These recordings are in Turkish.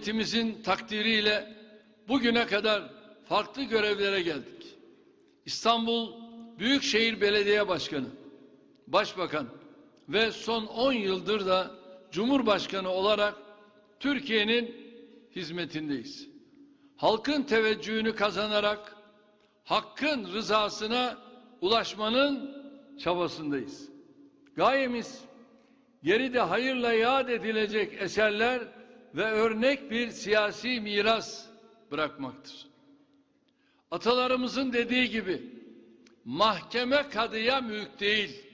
milletimizin takdiriyle bugüne kadar farklı görevlere geldik. İstanbul Büyükşehir Belediye Başkanı, Başbakan ve son 10 yıldır da Cumhurbaşkanı olarak Türkiye'nin hizmetindeyiz. Halkın teveccühünü kazanarak hakkın rızasına ulaşmanın çabasındayız. Gayemiz geride hayırla yad edilecek eserler ve örnek bir siyasi miras bırakmaktır. Atalarımızın dediği gibi mahkeme kadıya mülk değil.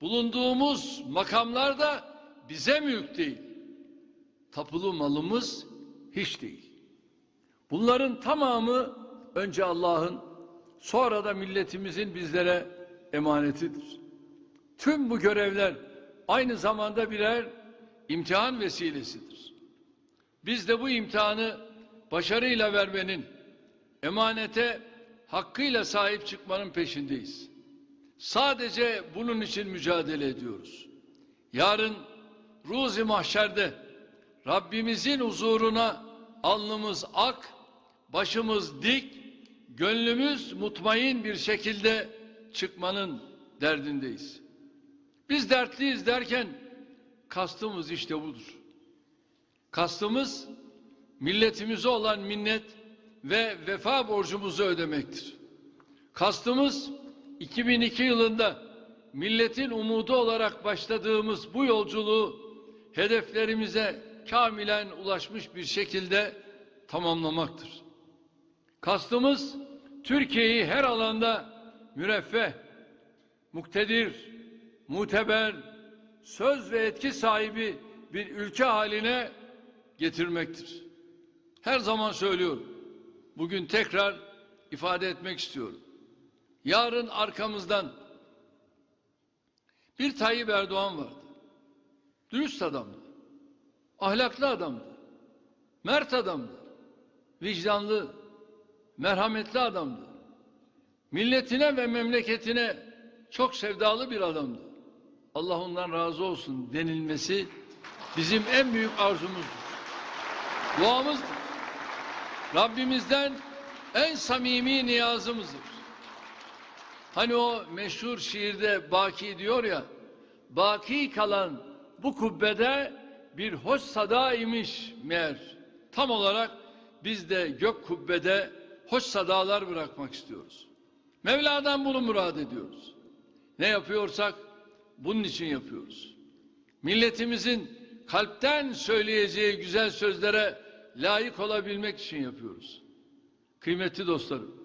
Bulunduğumuz makamlar da bize mülk değil. Tapulu malımız hiç değil. Bunların tamamı önce Allah'ın sonra da milletimizin bizlere emanetidir. Tüm bu görevler aynı zamanda birer imtihan vesilesidir. Biz de bu imtihanı başarıyla vermenin, emanete hakkıyla sahip çıkmanın peşindeyiz. Sadece bunun için mücadele ediyoruz. Yarın ruzi mahşerde Rabbimizin huzuruna alnımız ak, başımız dik, gönlümüz mutmain bir şekilde çıkmanın derdindeyiz. Biz dertliyiz derken kastımız işte budur. Kastımız milletimize olan minnet ve vefa borcumuzu ödemektir. Kastımız 2002 yılında milletin umudu olarak başladığımız bu yolculuğu hedeflerimize kamilen ulaşmış bir şekilde tamamlamaktır. Kastımız Türkiye'yi her alanda müreffeh, muktedir, muteber, söz ve etki sahibi bir ülke haline getirmektir. Her zaman söylüyorum. Bugün tekrar ifade etmek istiyorum. Yarın arkamızdan bir Tayyip Erdoğan vardı. Dürüst adamdı. Ahlaklı adamdı. Mert adamdı. Vicdanlı, merhametli adamdı. Milletine ve memleketine çok sevdalı bir adamdı. Allah ondan razı olsun denilmesi bizim en büyük arzumuzdur. Duamızdır. Rabbimizden en samimi niyazımızdır. Hani o meşhur şiirde Baki diyor ya, baki kalan bu kubbede bir hoş sada imiş meğer. Tam olarak biz de gök kubbede hoş sadalar bırakmak istiyoruz. Mevla'dan bunu murad ediyoruz. Ne yapıyorsak bunun için yapıyoruz. Milletimizin kalpten söyleyeceği güzel sözlere layık olabilmek için yapıyoruz. Kıymetli dostlarım,